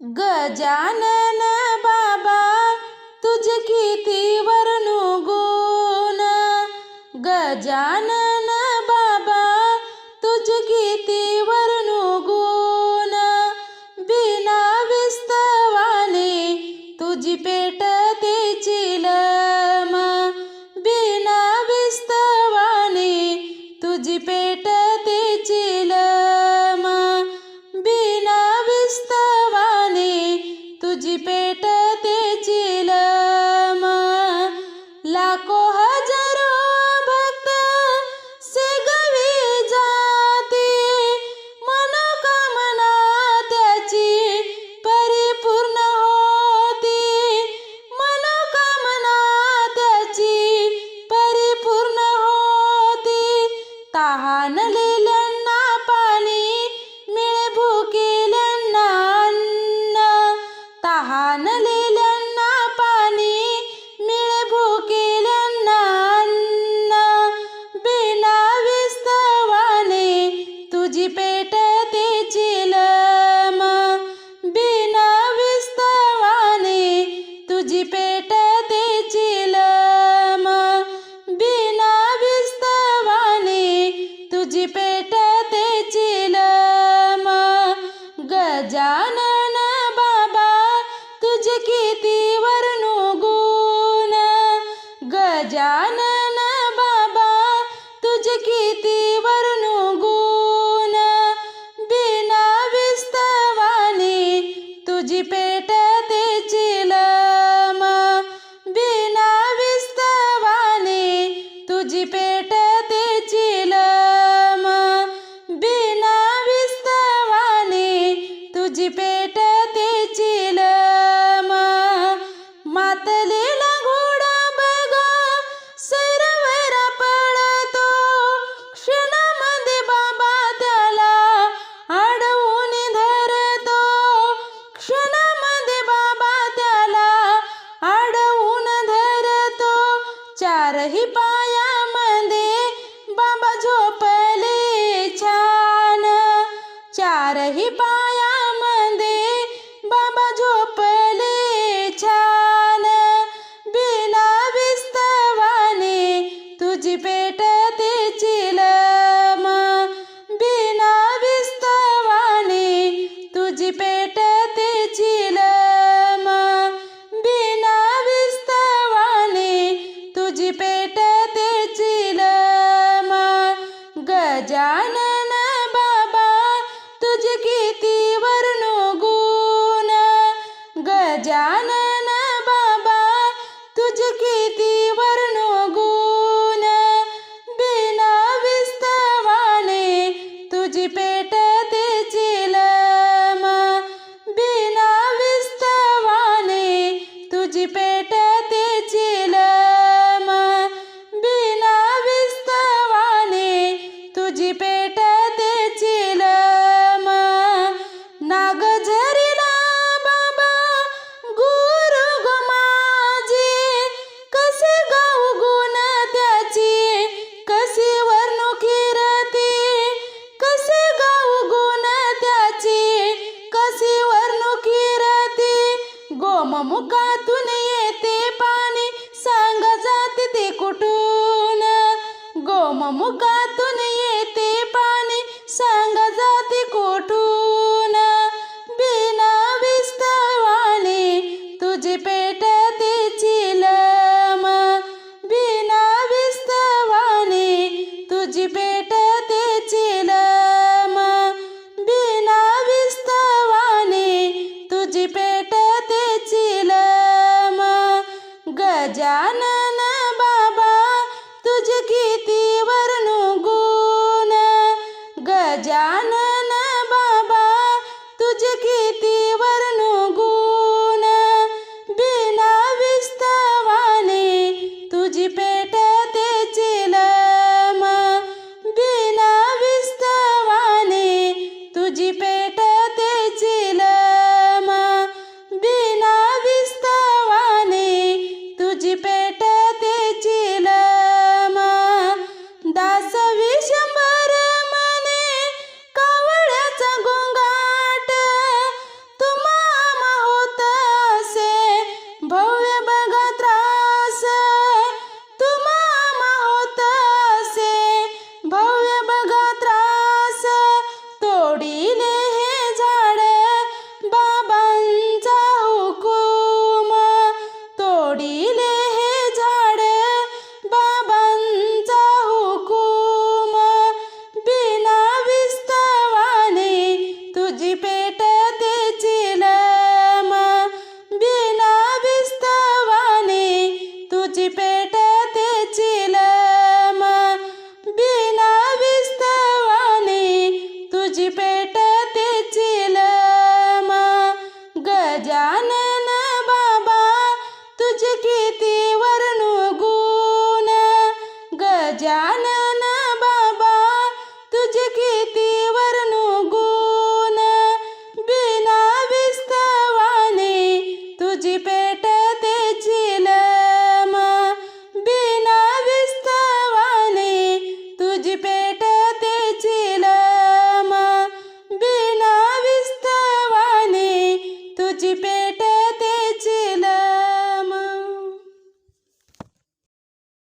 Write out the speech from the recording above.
गजानन बाबा तुझ किती वर्णू गुण गजानन बाबा तुझ किती तुझी पेट तेची मातलेला घोडा बघा सैरवैर पळतो. क्षणामध्ये बाबा त्याला अडवून धरतो. क्षणामध्ये बाबा त्याला अडवून धरतो. चारही पाया Jana ममुखातून येते पाणी सांग जाते ते कुठून? गोममुखातून येते पाणी सांग जाते कुठून? बिना विस्तवाने पेट पेटते चिलम बिना विस्तवाने तुझी पेटते चिलम गजानन